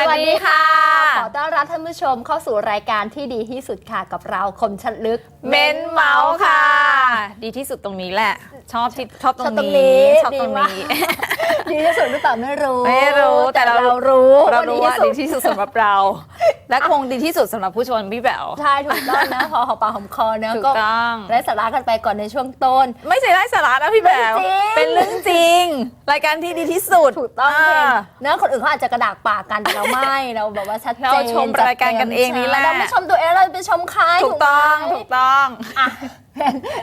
สวัสดีค่ะ อต้อนรับท่านผู้ชมเข้าสู่รายการที่ดีที่สุดค่ะกับเราคมชัดลึก เม้นเมาส์ค่ะ ดีที่สุดตรงนี้แหละ ชอบที่ชอบตรงชอบตรงนี้นี้ชอบตรงดีมากนี้ดีที่สุดหรือเปล่าไม่รู้ไม่รู้แต่เรารู้เรารู้ว่าสุดีที่สุดสำหรับเรา และคงดีที่สุดสำหรับผู้ชมพี่แบวใช่ถูกต้องนะพอหอมปากหอมคอเนอะถูกก็ต้องได้สาระกันไปก่อนในช่วงต้น ไม่ใช่ไร้สาระนะพี่แบวเรื่องจริงเป็นเรื่องจริง รายการที่ดีที่สุดถูกต้องาเพนเนอะคนอื่นเขาอาจจะกระดากปากกันแต่เราไม่เราแบบว่าชัดเจนเราชมรายการกันเองนี่แหละเราไม่ชมตัวเองเราไปชมใครถูกต้องถูกต้องอะ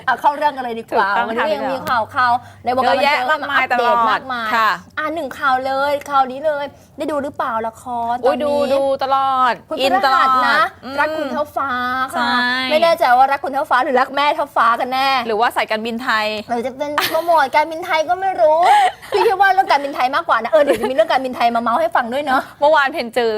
เอาเข้าเรื่องกันเลยดีกว่า ถูกต้องวันค่ะนี้ยังพี่มีแหม่มข่าวข่าวในวงการบันเยอะเทิงแยะมากมายอัปเดตลอดมากมายค่ะ อะหนึ่งข่าวเลยข่าวนี้เลย ได้ดูหรือเปล่าละครตอุ้อยนดูนี้ดูตลอดคุณอินพตระลอหัดสนะอืมรักคุณเท่าฟ้าค่ะ ใช่ ไม่แน่ใจว่ารักคุณเท่าฟ้าหรือรักแม่เท่าฟ้ากันแน่ หรือว่าสายการบินไทย หรือจะเป็นโปรโมทการบินไทยก็ไม่รู้ พี่คิดว่าเรื่องการบินไทยมากกว่านะเออเดี๋ยวจะมีเรื่องการบินไทยมาเมาส์ให้ฟังด้วยเนาะเมื่อวานเพนเจอ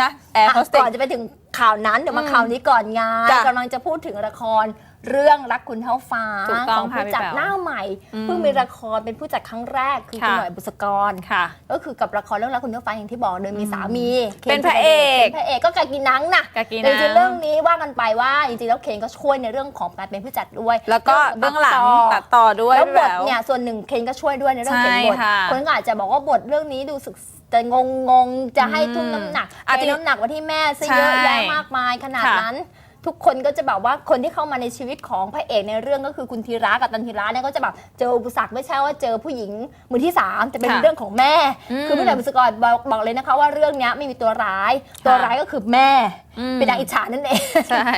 นะแอร์โฮสเตก่อส นจะไปถึงข่าวนั้นเดี๋ยวมาข่าวนี้ก่อนงานจ้ะ กำลังจะพูดถึงละคร เรื่องรักคุณเท่าฟ้าถูกต้ขององผู้ค่ะจัดพี่แป๋วหน้าใหม่อืมเพิ่งมีละครเป็นผู้จัดครั้งแรกคือคุณค่ะหน่อยบุษกร ค่ะ ก็คือกับละครเรื่องรักคุณเท่าฟ้าอย่างที่บอกโดยมีสามีเป็นพระเอก เป็นพระเอกก็กากินังนะกากีแต่นัจริงงๆเรื่องนี้ว่ากันไปว่าจริงๆแล้วเคนก็ช่วยในเรื่องของการเป็นผู้จัดด้วยแล้วก็เบื้องหลังตัดต่อด้วยแล้วพี่บแบทวเนี่ยส่วนหนึ่งเคนก็ช่วยด้วยในเรื่องใช่เขียนบทค่ะคนก็อาจจะบอกว่าบทเรื่องนี้ดูสึกจะงงงๆจะให้ทุ่มน้ำหนักอาจจะเทน้ำหนักไว่าที่แม่ซะใช่เยอะแยะมากมายขนาดค่ะนั้น ทุกคนก็จะแบบว่าคนที่เข้ามาในชีวิตของพระเอกในเรื่องก็คือคุณธีระกับตันธีระเนี่ยก็จะแบบเจออุปสรรคไม่ใช่ว่าเจอผู้หญิงมือที่สามแต่เป็นค่ะเรื่องของแม่ อืมคือพี่หน่อยบุษกรบอกบอกเลยนะคะว่าเรื่องเนี้ยไม่มีตัวร้าย ตัวร้ายก็คือแม่ อืม เป็นนางอิจฉานั่นเอง ใช่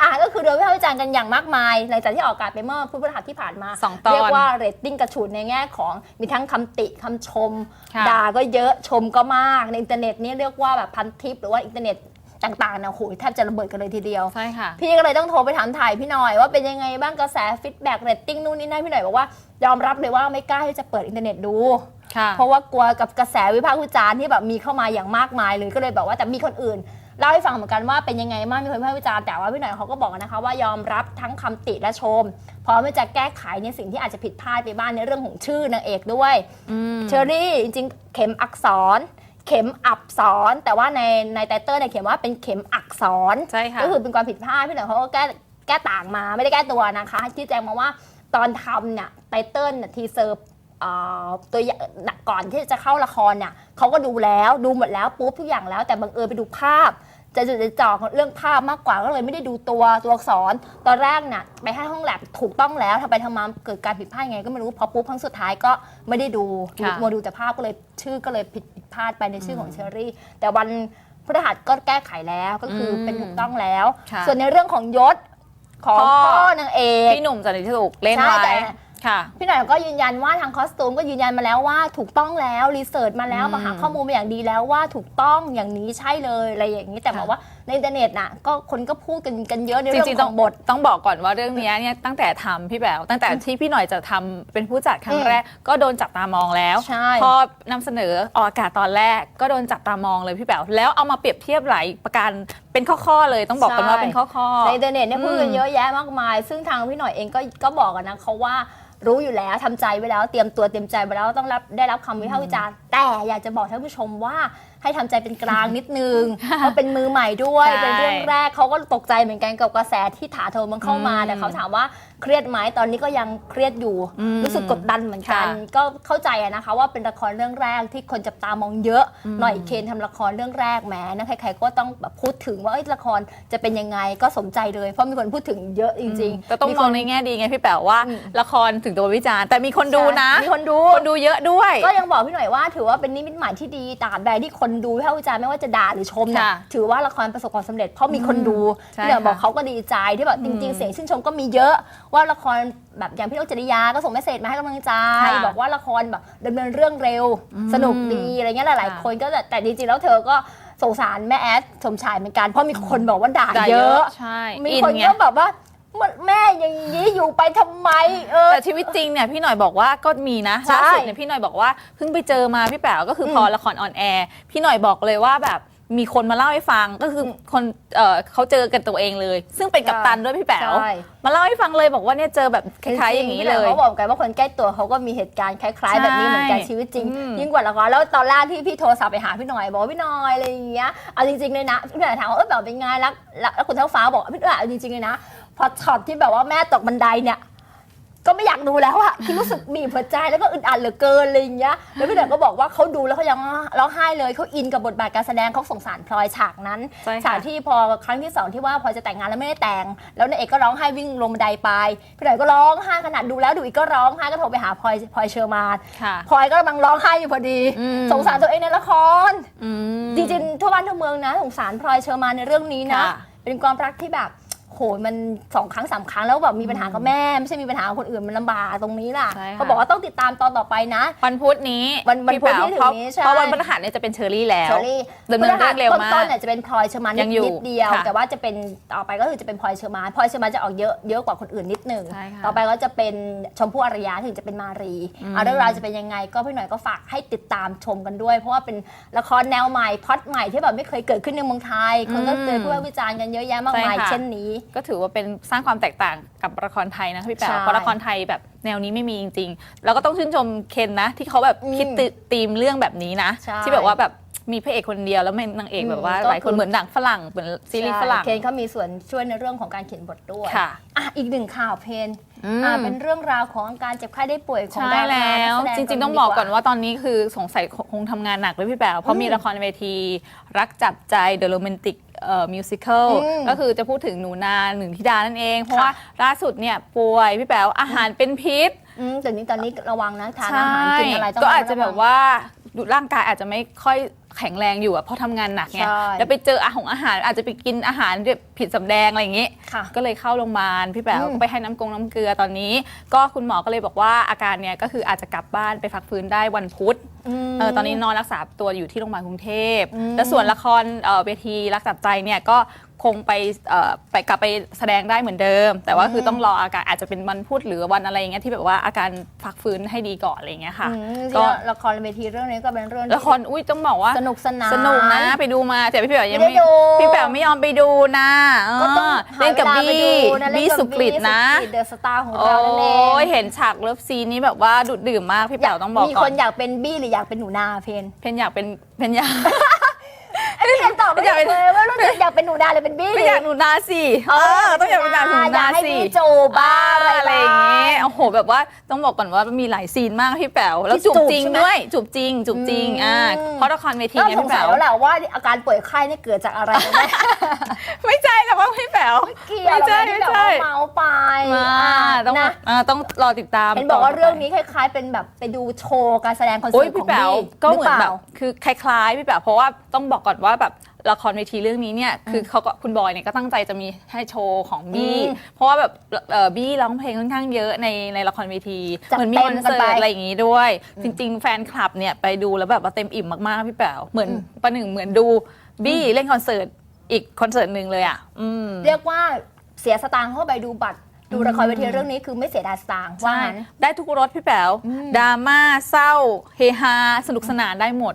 อะก็คือโดนวิพากษ์วิจารณ์กันอย่างมากมายหลังจากที่ออกอากาศไปเมื่อพุธพฤหัสที่ผ่านมาสองตอนเรียกว่าเรตติ้งกระฉูดในแง่ของมีทั้งคำติคำชม ค่ะด่าก็เยอะชมก็มากในอินเทอร์เน็ตนี่เรียกว่าแบบพันทิปหรือว่าอินเทอร์เน็ต ต่างๆนะโหยแทบจะระเบิดกันเลยทีเดียว ใช่ค่ะ พี่ก็เลยต้องโทรไปถามถ่ายพี่หน่อยว่าเป็นยังไงบ้างกระแสฟีดแบ็กเรตติ้งนู่นนี่นั่นพี่หน่อยบอกว่ายอมรับเลยว่าไม่กล้าที่จะเปิดอินเทอร์เน็ตดู ค่ะ เพราะว่ากลัวกับกระแสวิพากษ์วิจารณ์ที่แบบมีเข้ามาอย่างมากมายเลยก็เลยแบบว่าแต่มีคนอื่นเล่าให้ฟังเหมือนกันว่าเป็นยังไงบ้างมีคนวิพากษ์วิจารณ์แต่ว่าพี่หน่อยเขาก็บอกนะคะว่ายอมรับทั้งคำติและชมพร้อมที่จะแก้ไขในสิ่งที่อาจจะผิดพลาดไปบ้างในเรื่องของชื่อนางเอกด้วย อืม เชอรี่จริงๆ เข็มอักษร เข็มอับสอนแต่ว่าในในไตเติ้ลเนี่ยเขียนว่าเป็นเข็มอักษรใช่ค่ะ ก็คือเป็นความผิดพลาดพี่หน่อยเขาก็แก้แก้ต่างมาไม่ได้แก้ตัวนะคะที่แจ้งมาว่าตอนทำเนี่ยไตเติ้ลเนี่ยทีเซอร์เอ่อตัวอย่างก่อนที่จะเข้าละครเนี่ยเขาก็ดูแล้วดูหมดแล้วปุ๊บทุกอย่างแล้ว แต่บังเอิญไปดูภาพ จะจุดจะจ่อเรื่องภาพมากกว่าก็เลยไม่ได้ดูตัวตัวอักษรตอนแรกน่ะไปให้ห้องแลบถูกต้องแล้วทำไปทำมาเกิดการผิดพลาดยังไงก็ไม่รู้พอปุ๊บครั้งสุดท้ายก็ไม่ได้ดูค่ะมัวดูแต่ภาพก็เลยชื่อก็เลยผิดผิด พลาดไปในชื่อของเชอรี่ แต่วันพฤหัสก็แก้ไขแล้วก็คืออมเป็นถูกต้องแล้ว ค่ะ ส่วนในเรื่องของยศของพ่อพ่อนางเอกพี่หนุ่มจันทิสุกเล่นใช่ไว้แต่ค่ะ พี่หน่อยก็ยืนยันว่าทางคอสตูมก็ยืนยันมาแล้วว่าถูกต้องแล้วรีเสิร์ชมาแล้วอืมมาหาข้อมูลมาอย่างดีแล้วว่าถูกต้องอย่างนี้ใช่เลยอะไรอย่างนี้แต่ค่ะ บอกว่า ในอินเทอร์เน็ตน่ะก็คนก็พูดกันกันเยอะในจเรื่องริงๆขต้อองงบท ต้องบอกก่อนว่าเรื่องเนี้ยเนี่ยตั้งแต่ทำพี่แบวตั้งแต่ที่พี่หน่อยจะทำเป็นผู้จัดครั้อืงมแรก ก็โดนจับตามองแล้วใช่ พอนำเสนอออกอากาศตอนแรก ก็โดนจับตามองเลยพี่แบวแล้วเอามาเปรียบเทียบหลายประการเป็นข้อๆเลยต้องบอกกันว่าเป็นข้อๆ ในอินเทอร์เน็ตเนี่ยอืมพูดกันเยอะแยะมากมาย ซึ่งทางพี่หน่อยเองก็ก็บอกกันนะเขาว่ารู้อยู่แล้วทำใจไว้แล้วเตรียมตัวเตรียมใจไว้แล้วต้องรับได้รับคำวิพากษ์วิจารณ์แต่อยากจะบอกท่านผู้ชมว่า ให้ทำใจเป็นกลางนิดนึงเพราะเป็นมือใหม่ด้วยใช่เป็นเรื่องแรกเขาก็ตกใจเหมือนกันกับกระแสที่ถาโถมมันเข้ามาอืมแต่เขาถามว่าเครียดไหมตอนนี้ก็ยังเครียดอยู่อืมรู้สึกกดดันเหมือนกันค่ะก็เข้าใจอะนะคะว่าเป็นละครเรื่องแรกที่คนจับตามองเยอะอืมหน่อยเคนทำละครเรื่องแรกแหมนะใครๆก็ต้องแบบพูดถึงว่าเอ้ยละครจะเป็นยังไงก็สมใจเลย เพราะมีคนพูดถึงเยอะจริงๆแต่ต้องมองในแง่ดีไงพี่แป๋วว่าอืมละครถึงโดนวิจารณ์แต่มีคนดูนะมีคนดูคนดูเยอะด้วย ก็ยังบอกพี่หน่อยว่า ถือว่าเป็นนิมิตหมายที่ดีตราบใดที่คนดูวิพากษ์วิจารณ์ไม่ว่าจะด่าหรือชมเนี่ยค่ะถือว่าละครประสบความสำเร็จเพราะมีคนดูใช่พี่หน่อยบอกค่ะเขาก็ดีใจที่แบบจริง ๆ เสียงชื่นชมก็มีเยอะว่าละครแบบอย่างพี่นกจริยาก็ส่งเมสเซจมาให้กำลังใจ ค่ะบอกว่าละครแบบดำเนินเรื่องเร็ว อืมสนุกดีอะไรเงี้ยหลาย ค่ะๆ คนก็แต่แต่จริงๆแล้วเธอก็สงสารแม่แอดสมชายเหมือนกันเพราะมีคนบอกว่าด่าด่าเยเยอะ อะใช่มีอินคนไงก็แบบว่าแม่อย่างนี้อยู่ไปทำไมเออ แต่ชีวิตจริงเนี่ยพี่หน่อยบอกว่าก็มีนะใช่ล่าสุดเนี่ยพี่หน่อยบอกว่าเพิ่งไปเจอมาพี่แป๋วก็คืออมพอละครออนแอร์พี่หน่อยบอกเลยว่าแบบ มีคนมาเล่าให้ฟังก็คือคนเอ่อเขาเจอกันตัวเองเลย ซึ่งเป็นกัปตันด้วยพี่แป๋วใช่ มาเล่าให้ฟังเลยบอกว่าเนี่ยเจอแบบคล้ายๆอย่างนี้เลย เขาบอกกันว่าคนใกล้ตัวเขาก็มีเหตุการณ์คล้ายๆ แบบนี้เหมือนกันใช่ชีวิตจริง อืมยิ่งกว่าละครแล้วตอนแรกที่พี่โทรศัพท์ไปหาพี่หน่อยบอกว่าพี่หน่อยอะไรอย่างเงี้ยเอาจริงๆเลยนะพี่หน่อยถามว่าเออแบบเป็นไงรักรักแล้วคุณเท้าฟ้าบอกพี่หน่อยเอาจริงๆเลยนะพอช็อตที่แบบว่าแม่ตกบันไดเนี่ย ก็ไม่อยากดูแล้วอะคือรู้สึกบีบหัวใจแล้วก็อึดอัดเหลือเกินอะไรอย่างเงี้ยแล้วพี่หน่อยก็บอกว่าเขาดูแล้วเขายังร้องไห้เลยเขาอินกับบทบาทการแสดงเขาสงสารพลอยฉากนั้นใช่ค่ะ ฉากที่พอครั้งที่สองที่ว่าพลอยจะแต่งงานแล้วไม่ได้แต่ง แล้วนายเอกก็ร้องไห้วิ่งลงบันไดไปพี่หน่อยก็ร้องไห้ขนาดดูแล้วดูอีกก็ร้องไห้ก็โทรไปหาพลอยพลอยเชอร์มาน ค่ะ พลอยก็กำลังร้องไห้อยู่พอดี อืม สงสารตัวเองในละคร อืม จริงๆทั่วบ้านทั่วเมืองนะ สงสารพลอยเชอร์มานในเรื่องนี้นะ ค่ะ เป็นความรักที่แบบ โหมันสองครั้งสามครั้งแล้วแบบมีปัญหากับแม่ ไม่ใช่มีปัญหากับคนอื่นมันลำบากตรงนี้ล่ะใช่ค่ะ เขาบอกว่าต้องติดตามตอนต่อไปนะ วันพุธนี้วันวันพี่แป๋พุธที่ถึงเพราะนี้ใช่ เพราะวันพฤหัสเนี่ยจะเป็นเชอรี่แล้ว เชอรี่ดำเนินเรื่องเร็วมากต้นๆเนี่ยจะเป็นพลอยเชอร์มานยังอยู่นิดเดียว ค่ะแต่ว่าจะเป็นต่อไปก็คือจะเป็นพลอยเชอร์มานพลอยเชอร์มานจะออกเยอะเยอะกว่าคนอื่นนิดหนึ่งใช่ค่ะต่อไปก็จะเป็นชมพู่อารยาถึงจะเป็นมารีเอาเรื่องราวจะเป็นยังไงก็พี่หน่อยก็ฝากให้ติดตามชมกันด้วย เพราะว่าเป็นละครแนวใหม่พล็อดใหม่ที่แบบไม่เคยเกิดขึ้นในเมืองไทยคนก็เจอผู้วิจารณ์กันเยอะแยะมากมาย ใช่ค่ะ เช่นนี้ก็ถือว่าเป็นสร้างความแตกต่างกับละครไทยนะพี่แป๋วใช่เพราะละครไทยแบบแนวนี้ไม่มีจริงๆ แล้วก็ต้องชื่นชมเคนนะ ที่เขาแบบอืมคิดติธีมเรื่องแบบนี้นะ ใช่ ที่แบบว่าแบบมีพระเอกคนเดียวแล้วเป็นนางเอกอืมแบบว่าก็หลายคนคือเหมือนหนังฝรั่งเหมือนซีรีส์ฝรั่งใช่เคนเขามีส่วนช่วยในเรื่องของการเขียนบทด้วยค่ะ อะอีกหนึ่งข่าวเพนอืม อ่าเป็นเรื่องราวของการเจ็บไข้ได้ป่วยของใช่ดาราแล้ว นัแสดจริง ๆ ต้องดีบอกก่อนว่าตอนนี้คือสงสัยคงทำงานหนักเลยพี่แป๋วเพราะมีละครเวที รักจับใจ The Romantic เอ่อ มิวสิคลอืมก็คือจะพูดถึงหนูนาหนึ่งธิดานั่นเอง เพราะค่ะ ว่าล่าสุดเนี่ยป่วยพี่แป๋วอาหารเป็นพิษ อืมแต่นี้ตอนนี้ระวังนะทานอาหารกินอะไรต้องก็อาจจะรแบวังบว่าดูร่างกายอาจจะไม่ค่อย แข็งแรงอยู่อะเพราะทำงานหนักไงใช่แล้วไปเจออาหงอาหารอาจจะไปกินอาหารแบบผิดสำแดงอะไรอย่างงี้ ค่ะก็เลยเข้าโรงพยาบาลพี่แป๋วอืม ก็ไปให้น้ำกงน้ำเกลือตอนนี้ ก็คุณหมอก็เลยบอกว่าอาการเนี่ยก็คืออาจจะกลับบ้านไปพักฟื้นได้วันพุธ ม เออตอนนี้นอนรักษาตัวอยู่ที่โรงพยาบาลกรุงเทพ อืม แล้วส่วนละครเอ่อเวทีรักจับใจเนี่ยก็ คงไปเอ่อไปกลับไปแสดงได้เหมือนเดิม แต่ว่าคือต้องรออาการอาจจะเป็นวันพุธหรือวันอะไรอย่างเงี้ยที่แบบว่าอาการพักฟื้นให้ดีก่อนอะไรอย่างเงี้ยค่ะ อืมก็ก็ละครเวทีเรื่องนี้ก็เป็นเรื่องละครอุ้ยต้องบอกว่าสนุกสนาน สนุกนะไปดูมาแต่พี่แป๋วยังไม่ไม่ได้ดูพี่แป๋วไม่ยอมไปดูนะเออก็ต้องหาเล่นกับวลาไปบี้ดูนะเล่บี้นกับสุกฤตนะเดอะสตาร์ของโอ้เรานั่นเองยเห็นฉากเลิฟซีนนี้แบบว่าดุดดื่มมากพี่แป๋วต้องบอกมีก่คอนนอยากเป็นบี้หรืออยากเป็นหนูนาเพน เพนอยากเป็นเพนอยาก พี่เพนตอบไม่อยากได้เป็นเลยว่ารู้สึกอยากเป็นหนูนาหรือเป็นบี้ไม่อยากหนูนาสิเออต้องอยากเป็นหนูอยานาให้สิบี้จูบบ้างอะไรอย่างเงี้ยโอ้โหแบบว่าต้องบอกก่อนว่ามีหลายซีนมากพี่แป๋วแล้วที่จูบจูบจริงใช่ไหมด้วยจูบจริงจูบจริงอืมอ่าเพราะละครเวทีก็เนี่ยสงพี่สัแป๋ยวแล้วแหละว่าอาการป่วยไข้เนี่ยเกิดจากอะไรกันแน่ไม่ใช่แต่ว่าพี่แป๋วเกี่ยวไม่ใช่ที่ไม่แบบใช่ว่าเมาไปมาอะต้องนะอ่าต้องรอติดตามเห็นบอกว่าต่ไปเรื่องนี้คล้าย ๆ เป็นแบบไปดูโชว์การแสดงคอนโอ้เสิยร์ตขพี่องแป๋วบี้ก็เหมือนรืแบปบล่าคือคล้ายๆพี่แป๋วเพราะว่าต้องบอกก่อนว่าแบบละครเวทีเรื่องนี้เนี่ยคือเขาก็คุณบอยเนี่ยก็ตั้งใจจะมีให้โชว์ของบี้อืมเพราะว่าแบบเอ่อบี้ร้องเพลงค่อนข้างเยอะในในละครเวทีจัดเหมือนมีคอนเต็มกันเสิไปร์ตอะไรอย่างงี้ด้วย จริง ๆ แฟนคลับเนี่ยไปดูแล้วแบบว่าเต็มอิ่มมากๆพี่แป๋วเหมือนประหนึ่งเหมือนดูบี้เล่นคอนเสิร์ตอีกคอนเสิร์ตหนึ่งเลยอะอืมเรียกว่าเสียสตางค์เข้าไปดูบัตรดูละครเวทีเรื่องนี้คือไม่เสียดายสตางค์ว่าใช่งั้นได้ทุกรสพี่แป๋วดราม่าเศร้า เฮฮาสนุกสนานได้หมด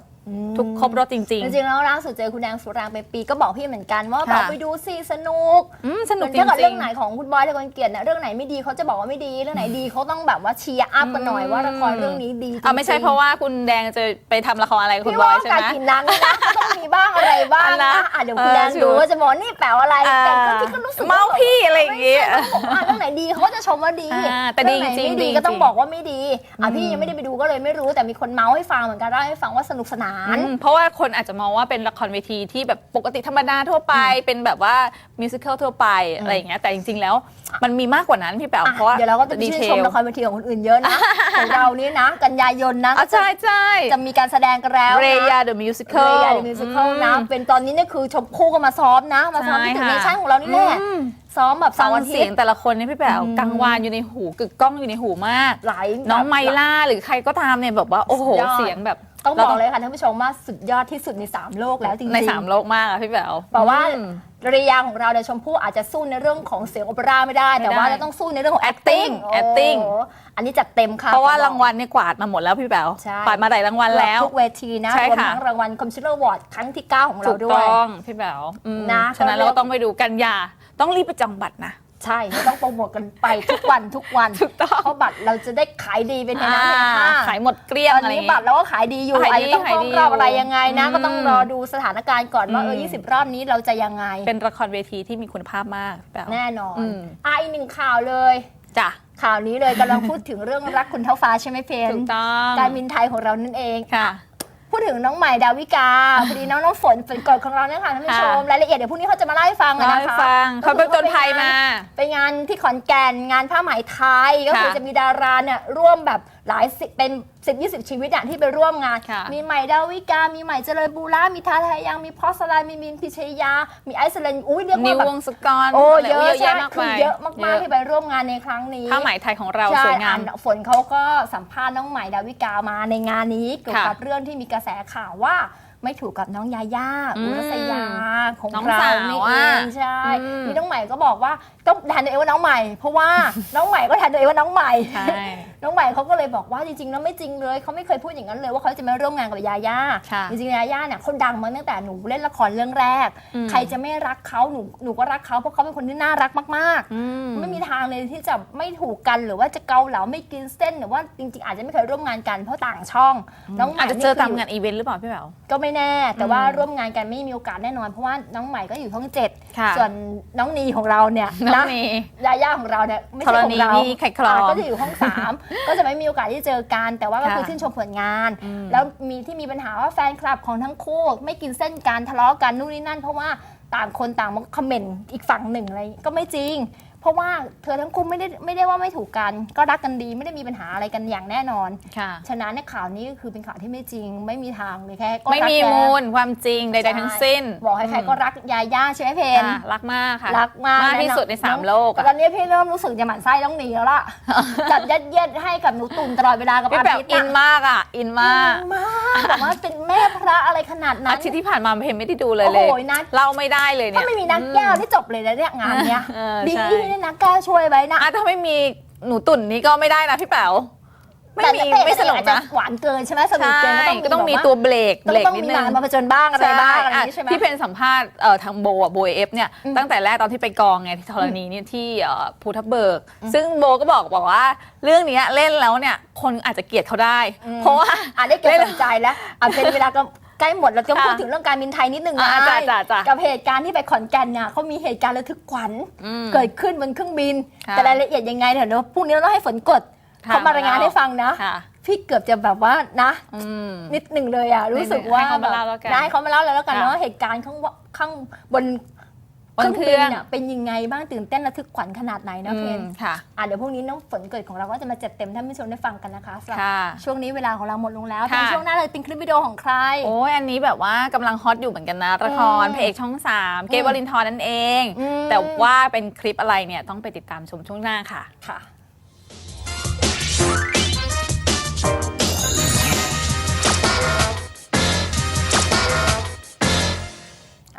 ทุกครบรสจริงจริงๆแล้วล่าสุดเจอคุณแดงสุรางไปปีก็บอกพี่เหมือนกันว่าค่ะแบบไปดูสิสนุกๆอืมสนุกจถ้าเกิดริเรื่องงไหนของคุณบอยและคนเกลียดเนี่ยเรื่องไหนไม่ดีเขาจะบอกว่าไม่ดีเรื่องไหนดีเขาต้องแบบว่าเชียร์อัพกันหน่อยว่าละครเรื่องนี้ดีจริงๆอ่าไม่ใช่เพราะว่าคุณแดงจะไปทำละครอะไรกับคุพี่ณบอว่ายใช่การไหมกินนังนะก็ต้องมีบ้างอะไรบ้างอันนะละอะเดี๋ยวคุณแดงเออดูชูว่าจะบอกนี่แปลว่าอะไรอ่าแต่ก็พี่ก็รู้สึกเมาว่าพี่อะไรอย่างงี้ไม่ใช่เขาบอกอะเรื่องไหนดีเขาก็จะชมว่าดีอ่าแต่ดีเรื่องไหนจริงไม่ดีดีจริงก็ต้องบอกว่าไม่ดีอะพี่ยังไม่ได้ไปดูก็เลยไม่รู้แต่มีคนเมาส์ให้ฟังเหมือนกันเล่าให้ฟังว่าสนุกสนานอืมเพราะว่าคนอาจจะมองว่าเป็นละครเวทีที่แบบปกติธรรมดาทั่วไป เป็นแบบว่ามิวสิควลทั่วไปอะไรอย่างเงี้ยแต่จริงๆแล้วมันมีมากกว่านั้นพี่แป๋วอะเพราะว่า เดี๋ยวเราก็จะไปดีชื่นเทชมลละครเวทีของคนอื่นเยอะนะ ของเรานี่นะ กันยายนนะอะใช่ใช่จะมีการแสดงกันแล้วนะเรยาเดอะมิวสิคเรลยามิวสิควลนะเป็นตอนนี้เนี่ยคือชมคู่กันมาซ้อมนะ มาซ้อมที่ตึกใช่เนค่ะ ชั่นของเรานี่แหละอืมซ้อมแบบฟัเสางร์อาทิเสียตงย์แต่ละคนเนี่ยพี่แป๋วอืมกังวานอยู่ในหูกึกก้องอยู่ในหูมาก หลายน้องแบบไมล่าหรือใครก็ตามเนี่ยแบบว่าโอ้โหสุดยอด เสียงแบบ ต้องราบอกเลยค่ะท่านผู้ชมว่าสุดยอดที่สุดใน 3 โลกแล้วจริงๆในสามโลกมากอะพี่แป๋วบอกว่าอืมระยะของเราในยชมพู่อาจจะสู้ในเรื่องของเสียงโอเปร่าไม่ได้ แต่ว่าไม่ได้เราต้องสู้ในเรื่องของ acting acting โอ้ acting อันนี้จัดเต็มค่ะเพราะว่าขอบอก รางวัลเนี่ยกวาดมาหมดแล้วพี่แป๋วใช่ กวาดมาหลายรางวัลแล้ว ทุกเวทีนะใช่รวมค่ะ ทั้งรางวัลคอมพิวเตอร์วอร์ดครั้งที่ 9 ของเราถูกด้วย ต้องพี่แป๋วอืมนะฉะนั้นก็เรีเรายกก็ต้องไปดูกันอยาต้องรีบไปจองบัตรนะ ใช่เราต้องโปรโมทกันไปทุกวันทุกวันถูกต้องเพราะบัตรเราจะได้ขายดีเป็นเทน้ำเทอ่าท่าขายหมดเกลี้ยงตอนอะไรอนี้ย่างบังี้ตรเราก็ขายดีอยู่ขายอาจดีจะต้องขายเข้าดีรอบอยู่อะไรยังไงนะอืมก็ต้องรอดูสถานการณ์ก่อนว่าเอออืม20รอบนี้เราจะยังไง เป็นละครเวทีที่มีคุณภาพมากพี่แป๋วแน่นอนอืมอะอีกหนึ่งข่าวเลยจ้ะข่าวนี้เลยกำลังพูดถึงเรื่องรักคุณเท่าฟ้าใช่ไหมเพนถูกต้องการบินไทยของเรานั่นเองค่ะ พูดถึงน้องใหม่ดาวิกาพอดีน้องน้ำฝนฝนกดของเราเนี่ยค่ะท่านผู้ชมค่ะรายละเอียดเดี๋ยวพรุ่งนี้เขาจะมาเล่าให้ฟังอะเล่านะคะให้ฟังเขาไปจนภัยมา ไปงานที่ขอนแก่นงานผ้าไหมไทยก็คือค่ะจะมีดาราเนี่ยร่วมแบบหลายสิบเป็น สิบยี่สิบชีวิตอะที่ไปร่วมงาน ค่ะมีใหม่ดาวิกา มีใหม่เจริญบูระมีทาทายัง มีพอสลายมีมินพิชยา มีไอซ์แลนด์อุ้ยเรียกนิว่าวแบบวงศกรโอ้ไรเยอะแยะใช่มากคือมายเยอะมากๆที่ไปร่วมงานในครั้งนี้ ผ้าไหมไทยของเราใช่สวยงามอะฝนเขาก็สัมภาษณ์น้องใหม่ดาวิกามาในงานนี้เกี่ยวค่ะกับเรื่องที่มีกระแสข่าวว่าไม่ถูกกับน้องยาย่าอืมอุรัสยาของน้องเราสาวนี่อะเองใช่อืม นี่น้องใหม่ก็บอกว่า ต้องแทนตัวเองว่าน้องใหม่ เพราะว่า น้องใหม่ก็แทนตัวเองว่าน้องใหม่ ใช่ น้องใหม่เขาก็เลยบอกว่าจริงๆแล้วไม่จริงเลยเขาไม่เคยพูดอย่างนั้นเลยว่าเขาจะมาร่วมงานกับยาย่าค่ะจริงๆยาย่าเนี่ยเขาดังมาตั้งแต่หนูเล่นละครเรื่องแรก อืม ใครจะไม่รักเขาหนูหนูก็รักเขาเพราะเขาเป็นคนที่น่ารักมากๆ อืม ไม่มีทางเลยที่จะไม่ถูกกันหรือว่าจะเกาเหลาไม่กินเส้นหรือว่าจริงๆ อาจจะไม่เคยร่วมงานกันเพราะต่างช่องน้องใหม่อาจจะเจอตามคืงานอีเวนต์หรือเปล่าพี่แป๋วก็ไม่แน่ แต่ว่าอืมร่วมงานกันไม่มีโอกาสแน่นอน เพราะว่าน้องใหม่ก็อยู่ช่องเจ็ดค่ะ ส่วนน้องนีของเราเนี่ย น้องนะนียาย่าของเราเนี่ยไม่ใช่ธรของณีเรานี่ไข่คลองอ่าก็จะอยู่ห้องสามก็จะไม่มีโอกาสที่เจอกัน แต่ว่าก็คือค่ะชื่นชมผลงานอืมแล้วมีที่มีปัญหาว่าแฟนคลับของทั้งคู่ไม่กินเส้นการทะเลาะกันนู่นนี่นั่น เพราะว่าต่างคนต่างมาคอมเมนต์อีกฝั่งหนึ่งอะไรก็ไม่จริง เพราะว่าเธอทั้งคู่ไม่ได้ไม่ได้ว่าไม่ถูกกัน ก็รักกันดีไม่ได้มีปัญหาอะไรกันอย่างแน่นอน ค่ะ ฉะนั้นในยข่าวนี้ก็คือเป็นข่าวที่ไม่จริง ไม่มีทางเลยแค่ก็ไม่รักมีแกมูลความจริงใดๆทั้งสิ้นบอกให้ใครก็รักยาย่าใช่ไหมเพน ค่ะรักมากค่ะ รักมากมากที่ะสุดในสามโลกแต่อะตอนนี้พี่เริ่มรู้สึกจะหมั่นไส้ต้องหนีแล้วล่ะ จัดยัดเยียดให้กับหนูตุ่นตลอดเวลากับพี่อาแบบทิตย์อินอะมากอะ อินมากอินมากแบบว่าเป็นแม่พระอะไรขนาดนั้อาน ทิตย์ที่ผ่านมาเพนไม่ได้ดูเลยโอ้เลโหยนัด เล่าไม่ได้เลยเนี่ถ้ายไม่มีนักแก้วที่จบเลยนะเนี่ยงานเนี้ยเออดีใช่ที่นักแก้วช่วยไว้นะอะถ้าไม่มีหนูตุ่นนี้ก็ไม่ได้นะพี่แป๋วไม่แต่มีแต่ไม่สนุกอาจจะนะหวานเกินใช่ไหมสนุกใช่เกินก็ต้องมีแบบาตัวเบรกต้อเบรงกต้องนิดมีนึมางมาผจญบ้างอะไรบ้างอะไรอย่างนี้ใช่ไหม ที่เพนสัมภาษณ์เอ่อทางโบอะโบเอฟเนี่ยอืมตั้งแต่แรกตอนที่ไปกองไงที่ธรณีเนี่ยที่เอ่อภูทับเบิก ซึ่งโบก็บอกบอกว่าเรื่องเนี้ยเล่นแล้วเนี่ยคนอาจจะเกลียดเขาได้ อืม เพราะว่า อะได้เก็บสนใจแล้วอะเป็นเวลาก็ ใกล้หมดเราต้องค่ะพูดถึงเรื่องการบินไทยนิดนึงอ่านะจ้ะจ้ะจ้ะกับเหตุการณ์ที่ไปขอนแก่นเนี่ยเขามีเหตุการณ์ระทึกขวัญอืมเกิดขึ้นบนเครื่องบิน ค่ะแต่รายละเอียดยังไงเดี๋ยวเราพรุ่งนี้เราต้องให้ฝนกดค่ะเขามารายงานให้ฟังนะ ค่ะ พี่เกือบจะแบบว่านะ อืม นิดหนึ่งเลยอะ รู้สึกว่าให้เขามาเล่าแล้วกันนะให้เขามาเล่าแล้วกันค่ะเนาะเหตุการณ์ข้างว่าข้างบนบน เครื่องน่ะเป็นยังไงบ้างตื่นเต้นระทึกขวัญขนาดไหนนะเพอืนมค่ะอะเดี๋ยวพรุ่งนี้น้องฝนเกิดของเราก็จะมาจัดเต็มท่านผู้ชมได้ฟังกันนะคะสำหรับค่ะช่วงนี้เวลาของเราหมดลงแล้วค่ะเป็นช่วงหน้าเลยเป็นคลิปวิดีโอของใครโอ้ยอันนี้แบบว่ากำลังฮอตอยู่เหมือนกันนะละครอืมพระเอกช่องสามเกอืวมวลินทร์นั่นเองอืมแต่ว่าเป็นคลิปอะไรเนี่ยต้องไปติดตามชมช่วงหน้าค่ะค่ะ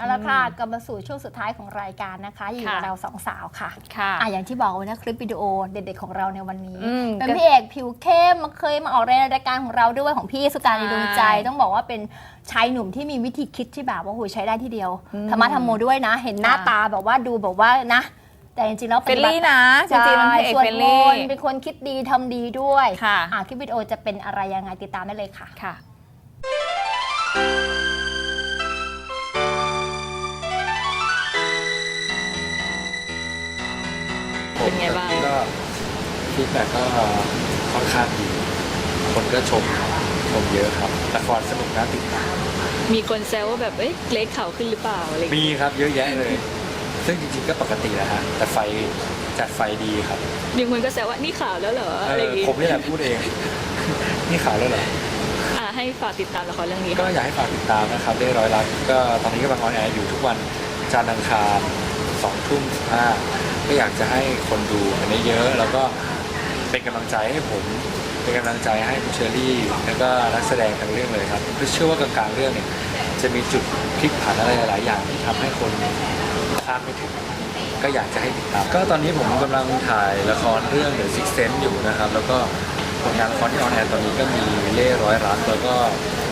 เอาละค่ะกลับมาสู่ช่วงสุดท้ายของรายการนะคะ อยู่กับค่ะเราสองสาวค่ะค่ะอะ อย่างที่บอกไว้นะคลิปวิดีโอเด็ดๆของเราในวันนี้อืมเป็นพี่เอกผิวเข้มมาเคยมาออกในรายการของเราด้วยของพี่สุการในดวงใจใช่ต้องบอกว่าเป็นชายหนุ่มที่มีวิธีคิดที่แบบว่าโหใช้ได้ที่เดียวอืมธรรมะธรรมโมด้วยนะ เห็นหน้าค่ะตาแบบว่าดูแบบว่านะแต่จริงๆแล้วเฟรนแบบลี่นะจริงๆมันพระเอกสวดเฟรนมลี่นต์เป็นคนคิดดีทำดีด้วยค่ะอะคลิปวิดีโอจะเป็นอะไรยังไงติดตามได้เลยค่ะค่ะ ฟีดแบ็กก็ค่อนข้างดี คนก็ชมชมเยอะครับละครสนุกน่าติดตามมีคนแซวว่าแบบเอ้ยเล็กเขาขึ้นหรือเปล่าอะไรอย่างเงี้ยมีครับเยอะแยะเลย ซึ่งจริงๆก็ปกติแหละฮะแต่ไฟจัดไฟดีครับมีคนก็แซวว่านี่ข่าวแล้วเหรอเออะไรออย่างงี้ผมนี่แหละพูดเอง นี่ข่าวแล้วเหรออ่าให้ฝากติดตามละครเรื่องนี้ก็ค่ะอยากให้ฝากติดตามนะครับได้ร้อยลักก็ตอนนี้กำลังออนแอร์อยู่ทุกวันจันทร์อังคารสองทุ่มสิบห้าก็อยากจะให้คนดูกันได้เยอะแล้วก็ เป็นกำลังใจให้ผม เป็นกำลังใจให้คุณเชอรี่ แล้วก็นักแสดงทั้งเรื่องเลยครับเพื่อเชื่อว่ากลางๆเรื่องเนี่ยจะมีจุดพลิกผันอะไรหลาย ๆ อย่างที่ทำให้คนาดไม่ถึงก็อยากจะให้ติดตาม ก็ตอนนี้ผมกำลังถ่ายละครเรื่อง The Six Sense อยู่นะครับ แล้วก็ผลงานละครที่ออนแอร์ตอนนี้ก็มีเล่ร้อยรักแล้วก็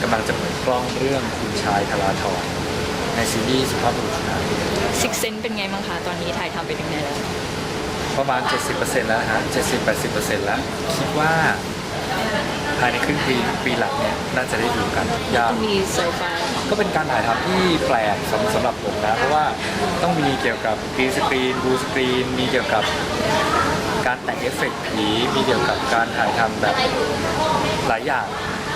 กำลังจะเปิดกล้องเรื่องคุณชายธราธรในซีรีส์สุภาพบุรุษนะซิกเซนเป็นไงบ้างคะ ตอนนี้ถ่ายทำไปถึงไหนแล้ว ประมาณ 70%แล้วฮะ70-80%แล้ว คิดว่าภายในครึ่งปีปีหลังเนี่ยน่าจะได้ดูกันยากมีไซไฟก็เป็นการถ่ายทำที่แปลกสำสำหรับผมนะ เพราะว่าต้องมีเกี่ยวกับกรีนสกรีนบูสกรีน มีเกี่ยวกับการแต่งเอฟเฟกต์ผี มีเกี่ยวกับการถ่ายทำแบบหลายอย่าง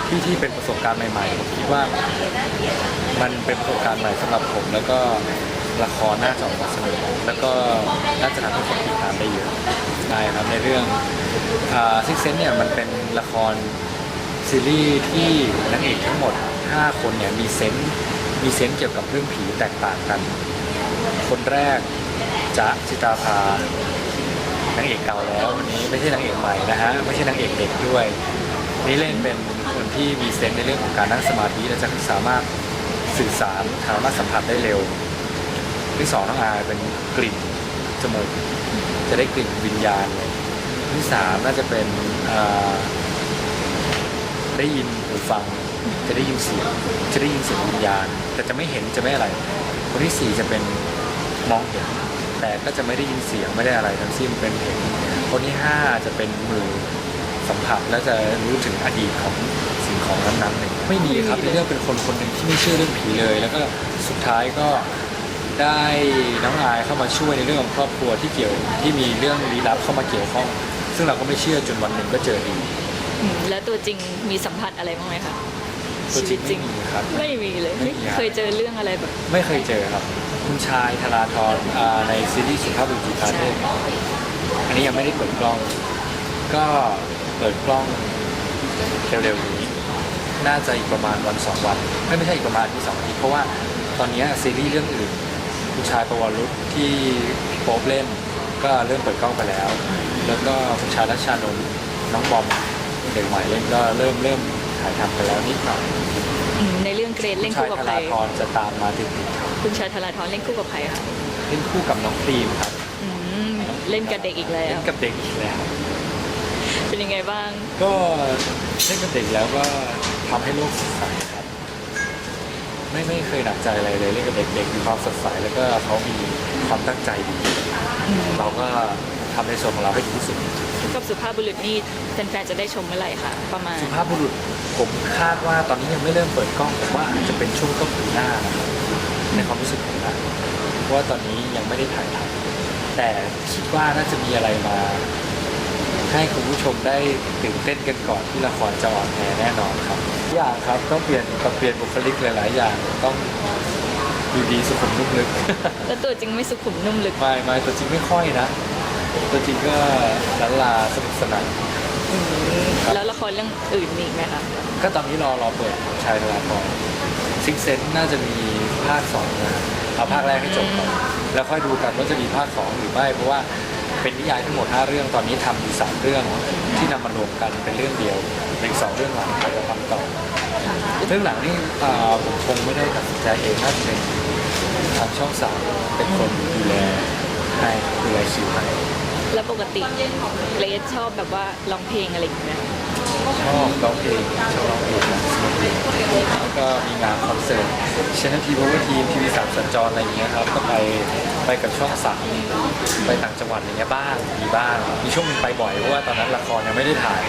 ที่ที่เป็นประสบการณ์ใหม่ๆผมคิดว่ามันเป็นประสบการณ์ใหม่สำหรับผมแล้วก็ ละครน่าจะออกมาสนุกแล้วก็น่าจะทำให้คนติดตามได้เยอะได้ครับในเรื่องซิกเซนเนี่ยมันเป็นละครซีรีส์ที่นางเอกทั้งหมด 5 คนเนี่ยมีเซนส์มีเซนส์เกี่ยวกับเรื่องผีแตกต่างกัน คนแรกจะจิตาภานางเอกเก่าแล้ววันนี้ไม่ใช่นางเอกใหม่นะฮะไม่ใช่นางเอกเด็กด้วย นี่เล่นเป็นคนที่มีเซนส์ในเรื่องของการนั่งสมาธิและจะสามารถสื่อสารสามารถสัมผัสได้เร็ว ที่สองน้องอายเป็นกลิ่นจมูกจะได้กลิ่นวิญญาณที่สามน่าจะเป็นอ่าได้ยินหูฟัง จะได้ยินเสียงจะได้ยินเสียงวิญญาณ แต่จะไม่เห็นจะไม่อะไรคนที่สี่จะเป็นมองเห็น แต่ก็จะไม่ได้ยินเสียงไม่ได้อะไรทั้งสิ้นเป็นเห็นคนที่ห้าจะเป็นมือสัมผัสและจะรู้ถึงอดีตของสิ่งของนั้นๆหนึ่งไม่มีครับในเรื่องเป็นคนคนหนึ่งที่ไม่เชื่อเรื่องผีเลย แล้วก็สุดท้ายก็ ได้น้องอายเข้ามาช่วยในเรื่องของครอบครัวที่เกี่ยวที่มีเรื่องลี้ลับเข้ามาเกี่ยวข้อง ซึ่งเราก็ไม่เชื่อจนวันหนึ่งก็เจอดีอืมแล้วตัวจริงมีสัมผัสอะไรบ้างไหมคะตัวจริงไม่มีครับ ไม่มีเลยไม่มีครับ เคยเจอเรื่องอะไรแบบ ไม่เคยเจอครับ คุณชายธราธรอ่าในซีรีส์สุภาพบุรุษจุฬาเทพอันนี้ยังไม่ได้เปิดกล้อง ก็เปิดกล้องเร็วๆนี้ น่าจะอีกประมาณวันสองวันไม่ไม่ใช่อีกประมาณที่สองอาทิตย์เพราะว่าตอนนี้ซีรีส์เรื่องอื่น คุณชายประวรรุษที่พี่โป๊ปเล่น ก็เริ่มเปิดกล้องไปแล้ว แล้วก็คุณชายรัชชานนท์น้องบอมเด็กใหม่เล่นก็เริ่มเริ่มถ่ายทำไปแล้วนิดหน่อยอืมในเรื่องเกรดคุเล่ณนชาคู่ยกับธใคร ราธรจะตามมาติดๆครับคุณชายธราธรเล่นคู่กับใครคะเล่นคู่กับน้องครีมครับอืมเล่นกับเด็กอีกแล้เล่วนกับเด็กอีกแล้ว เป็นยังไงบ้าง ก็เล่นกับเด็กแล้วก็ทำให้โลกสดใสครับ ไม่ไม่เคยหนักใจอะไรเลยเล่นกับเด็กๆมีความสดใสแล้วก็เขามีความตั้งใจดีเราก็ทำในส่วนของเราให้ดีที่สุดกับสุภาพบุรุษนี่แฟนๆจะได้ชมเมื่อไหร่คะประมาณสุภาพบุรุษผมคาดว่าตอนนี้ยังไม่เริ่มเปิดกล้องผมว่าอาจจะเป็นช่วงต้นปีหน้านะครับในความรู้สึกผมนะเพราะว่าตอนนี้ยังไม่ได้ถ่ายทำแต่คิดว่าน่าจะมีอะไรมา ให้คุณผู้ชมได้ตื่นเต้นกันก่อนที่ละครจะออนแอร์แน่นอนครับ อย่างครับต้องเปลี่ยนปรับเปลี่ยนบุคลิกหลาย ๆ อย่างต้องดูดีสุขุมนุ่มลึก แล้วตัวจริงไม่สุขุมนุ่มลึก ไม่ไม่ตัวจริงไม่ค่อยนะตัวจริงก็ลันลาสนุกสนาน ครับ แล้วละครเรื่องอื่นมีอีกไหมคะ ก็ตอนนี้รอรอเปิดชายตลาดก่อนซิกเซนน่าจะมีภาคสองนะเอาภาคแรกให้จบก่อนแล้วค่อยดูกันว่าจะมีภาคสองหรือไม่เพราะว่า เป็นนิยายทั้งหมด 5 เรื่องตอนนี้ทำอยู่สามเรื่องที่นำมารวมกันเป็นเรื่องเดียวเป็นสองเรื่องหลังเราจะทำต่อเรื่องหลังนี่ผมคงไม่ได้ตัดสินใจเองน่าจะเป็นทางช่องสามเป็นคนดูแลให้ดูแลคิวให้แล้วปกติเลสชอบแบบว่าร้องเพลงอะไรอย่างเงี้ย ชอบร้องเพลงชอบร้องเพลงนะสนุกดีแล้วก็มีงานคอนเสิร์ตเชนทีวอร์ทีมทีวีสามสัญจรอะไรอย่างเงี้ยครับก็ไปไปกับช่องสามไปต่างจังหวัดอะไรเงี้ยบ้างมีบ้างมีช่วงนึงไปบ่อยเพราะว่าตอนนั้นละครยังไม่ได้ถ่าย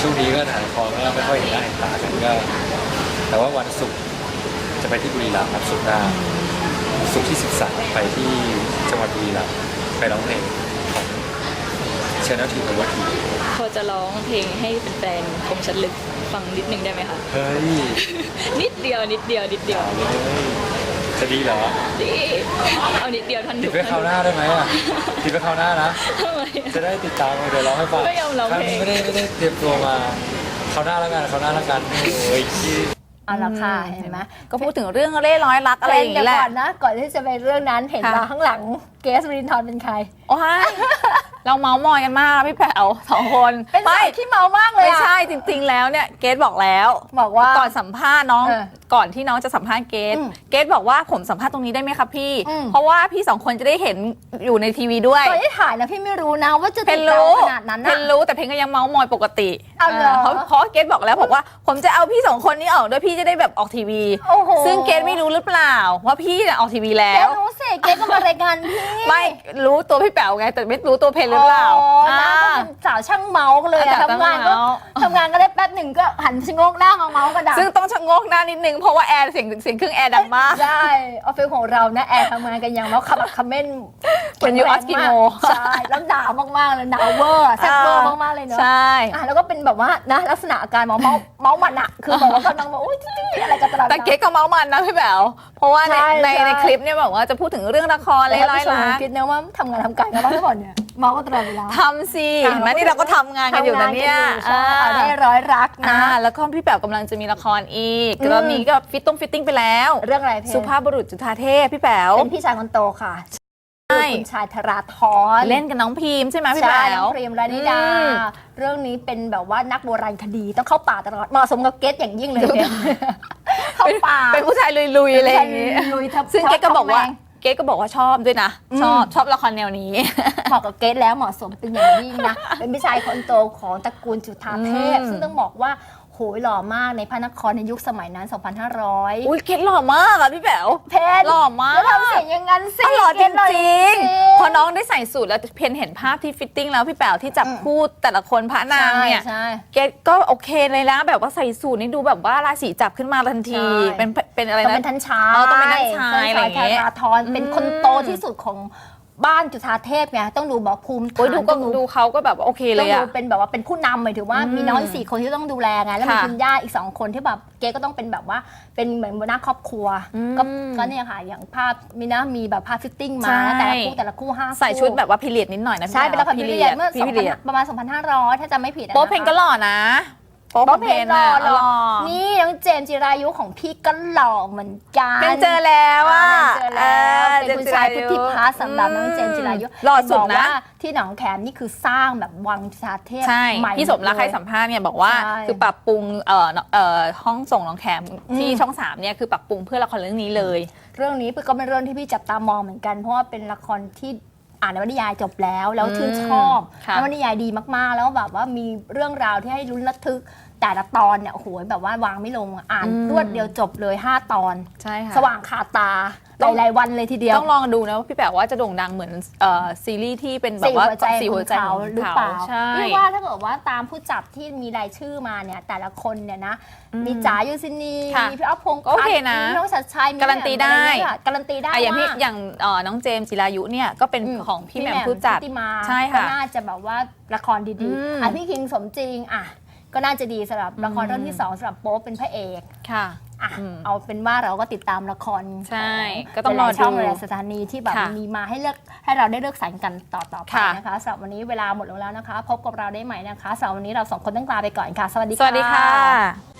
ช่วงนี้ก็ถ่ายละครก็ไม่ค่อยเห็นหน้าเห็นตากันก็ แต่ว่าวันศุกร์จะไปที่บุรีรัมย์ครับศุกร์หน้าศุกร์ที่ 13 ไปที่จังหวัดบุรีรัมย์ไปร้องเพลง ของชนทีโอเวอร์ทีพอจะร้องเพลงให้แฟนๆคมชัดลึกฟังนิดนึงได้ไหมคะ เฮ้ยนิดเดียวนิดเดียวนิดเดียวเอาเลยจะดีเหรอดีเอานิดเดียวทันติถูดกไว้คราวหน้าได้ไหมอะติดไว้คราวหน้านะ ทำไมอะ จะได้ติดตามเดี๋ยวร้องให้ฟังไม่ยอมร้องครั้เพลงนี้ไม่ได้ไม่ได้เตรียมตัวมาคราวหน้าแล้วกันคราวหน้าแล้วกันโอ้ยคิดเอาละค่ะเห็นไหมก็พูดถึงเรื่องเล่ร้อยรักอะไรอย่างเดี๋นี้ยวแหละก่อนนะ ก่อนที่จะไปเรื่องนั้นเห็นค่ะ มาข้างหลังเกสรินทร์เป็นใคร โอ้ย เราเมาส์มอยกันมากพี่แป๋วสองคนเป็นไม่สายที่เมามากเลยไม่อะ ใช่จริง ๆ แล้วเนี่ยเกดบอกแล้วบอกว่าก่อนสัมภาษณ์น้อง เออก่อนที่น้องจะสัมภาษณ์เกดอืมเกดบอกว่าผมสัมภาษณ์ตรงนี้ได้ไหมครับพี่ อืม เพราะว่าพี่สองคนจะได้เห็นอยู่ในทีวีด้วย ตอนที่ถ่ายนะพี่ไม่รู้นะว่าจะเพตินดตามรู้ขนาดนั้นเพนะ นรู้แต่เพนก็ยังเมาส์มอยปกติเอาเหรอ เพราะเพราะเกดบอกแล้วบอกว่า ผมจะเอาพี่สองคนนี้ออกด้วยพี่จะได้แบบออกทีวี โอ้โหซึ่งเกดไม่รู้หรือเปล่าว่าพี่น่ะออกทีวีแล้เกวสรู้สิเกสก็มารายการพี่ ไม่รู้ตัวพี่แป๋วไงแต่ไม่รู้ตัวเพนหรือเปล่าอ๋อน้าก็อ่าเป็นสาวช่างเมาส์กันเลยอะสาวช่างทำงานก็เมาส์ทำงานก็ได้แป๊บหนึ่งก็หันชะโงกหน้ามาเมาส์กันดังซึ่งต้องชะโงกหน้านิดนึงเพราะว่าแอร์เสียงเสียงเครื่องแอร์ดังมากใช่ออฟฟิศของเรานะแอร์ทำงานกันอย่างเมาส์ขับคาเมนเป็นยูออสกิโมใช่แล้วหนาวมากๆเลยหนาวเวอร์แซ่บเวอร์มากๆเลยเนาะใช่อะแล้วก็เป็นแบบว่านะลักษณะอาการเมาเมาเมามันอะคือแบบว่ากำลังแบบโอ๊ยจริงๆอะไรกันตลอดแต่เก๊กก็เมามันนะพี่แป๋วเพราะว่าในใช่ในใช่ในคลิปเนี่ยแบบว่าจะพูดถึงเรื่องละครอะไรแล้วร้อยผู้ชมล้านคิดนะว่าทำงานทำการกันบ้างหรือเปล่าเนี่ย เมากันตลอดเวลา ทำสิเห็นไหมนี่เราก็ทำงานกันอยู่นะเนี่ยทำงานกันอยู่ใช่เอาได้ร้อยรักอ่านะแล้วก็พี่แป๋วกำลังจะมีละครอีกอืมตอนนี้ก็ฟิตติ้งฟิตติ้งไปแล้ว เรื่องอะไรเพลงสุภาพบุรุษจุฑาเทพพี่แป๋วเป็นพี่ชายคนโตค่ะใช่คุณชายธราธรเล่นกับน้องพีมใช่ไหมพี่ใช่แป๋น้ว องพรีมรานิดา อืม เรื่องนี้เป็นแบบว่านักโบราณคดีต้องเข้าป่าตลอดเหมาะสมกับเกตอย่างยิ่งเลยเนี่ยเข้าป่าเป็นผู้ชายลุยๆอะไรอย่างงี้ ลุยทับซึ่งเก๊กก็บอกว่าทัแมง เก๊กก็บอกว่าชอบด้วยนะอืมชอบชอบละครแนวนี้ เหมาะกับเกตแล้วเหมาะสมเป็นอย่างยิ่งนะ เป็นพี่ชายคนโตของตระกูลจุฑาเทพอืมซึ่งต้องบอกว่าโห ยหล่อมากในพระนครในยุคสมัยนั้น 2,500 อุ้ยเก๊กหล่อมากอะพี่แป๋วเพชรหล่อมากแล้วทำเสียงอยังงั้นสิอ๋อหล่อจเกตหล่อริงๆๆพอน้องได้ใส่สูตรแล้วเพนเห็นภาพที่ฟิตติ้งแล้วพี่แป๋วที่จับอืมคู่แต่ละคนพระนางเนี่ยใช่เกดก็โอเคเลยนะแบบว่าใส่สูตรนี่ดูแบบว่าราศีจับขึ้นมาทันทีใช่เป็นเป็นอะไรต้องนะเป็นท่านชายเออต้องเป็นท่านชายอะไรอย่างเงี้ยธราธรเป็นคนโตที่สุดของ บ้านจุฑาเทพไงต้องดูบอกภูมิฐานโอ้ยดูก็ต้องดูเขาก็แบบว่าโอเคเลต้องยดูอะ เป็นแบบว่าเป็นผู้นำหมายถึงว่าอืมมีน้องอีกสี่คนที่ต้องดูแลไงแล้วมีค่ะคุณย่าอีกสองคนที่แบบเก๊ก็ต้องเป็นแบบว่าเป็นเหมือนหัวหน้าครอบครัวอืมก็ก็เนี่ยค่ะอย่างภาพมีนะมีแบบภาพฟิตติ้งมาใช่ แต่ละคู่แต่ละคู่ห้าใส่ชุดแบบว่าพิเรียดนิดหน่อยนะพี่ใช่เป็นละครพิพิเรีเรียยดดเมื่อพิเรียด2,000ประมาณ 2,500 ถ้าจำไม่ผิดอะโป๊ปเพนก็หล่อนะ โป๊ปโป๊ปเพนหล่ออะหล่อนี่น้องเจมส์จิรายุของพี่ก็หล่อเหมือนกันเป็นเจอแล้วอะเจอแล้วเป็นคุณชายพุทธิพัฒน์อืมสำหรับน้องเจมส์จิรายุหล่อสุดบอกนะว่าที่หนองแขมนี่คือสร้างแบบวังชาเทพใช่ใหม่พี่สมรักหดให้เลยสัมภาษณ์เนี่ยบอกว่าใช่คือปรับปรุงเอ่อเอ่อห้องส่งน้องแคมที่อืมช่องสามเนี่ยคือปรับปรุงเพื่อละครเรื่องนี้เลย เรื่องนี้ก็เป็นเรื่องที่พี่จับตามองเหมือนกันเพราะว่าเป็นละครที่ อ่านนวนิยายจบแล้วแล้วชื่นชอบค่ะ นวนิยายดีมากๆ แล้วแบบว่ามีเรื่องราวที่ให้ลุ้นระทึก แต่ละตอนเนี่ยโอ้โหแบบว่าวางไม่ลงอะอ่านอืม รวดเดียวจบเลย 5 ตอน ใช่ค่ะ สว่างคาตาต้องหลายๆวันเลยทีเดียวต้องลองดูนะว่าพี่แป๋วว่าจะโด่งดังเหมือนเอ่อซีรีส์ที่เป็นแบบสี่ว่าหัวใจสี่ขหัอวงใจเขาของหรือเปล่าใช่เรียกว่าถ้าเกิดว่าตามผู้จับที่มีรายชื่อมาเนี่ย แต่ละคนเนี่ยนะอืมมีจ๋ายูซินีค่ะมีพี่อ๊อฟพงษ์ก็โอเคนะมีน้องชัดชัยมีการันตีได้ อะไรอย่างเงี้ยการันตีได้อะอย่างพี่ว่า อย่างเอ่อน้องเจมส์จิรายุเนี่ยก็เป็นอืมของพี่แหม่มผู้จัดชุติมาใช่ก็ค่ะน่าจะแบบว่าละครดีอืมๆอะพี่คิงสมจริงอะ ก็น่าจะดีสำหรับละครอืมเรื่องที่สองสำหรับโป๊ปเป็นพระเอกค่ะ อะอืมเอาเป็นว่าเราก็ติดตามละครใช่ขก็ต้องหลายๆช่องรอดูหลายๆสถานีที่แบบค่ะมีมาให้เลือกให้เราได้เลือกสรรกันต่อต่อๆไปค่ะ นะคะสำหรับวันนี้เวลาหมดลงแล้วนะคะ พบกับเราได้ใหม่นะคะสำหรับวันนี้เราสองคนต้องลาไปก่อนค่ะ สวัสดีสวัสดีค่ะ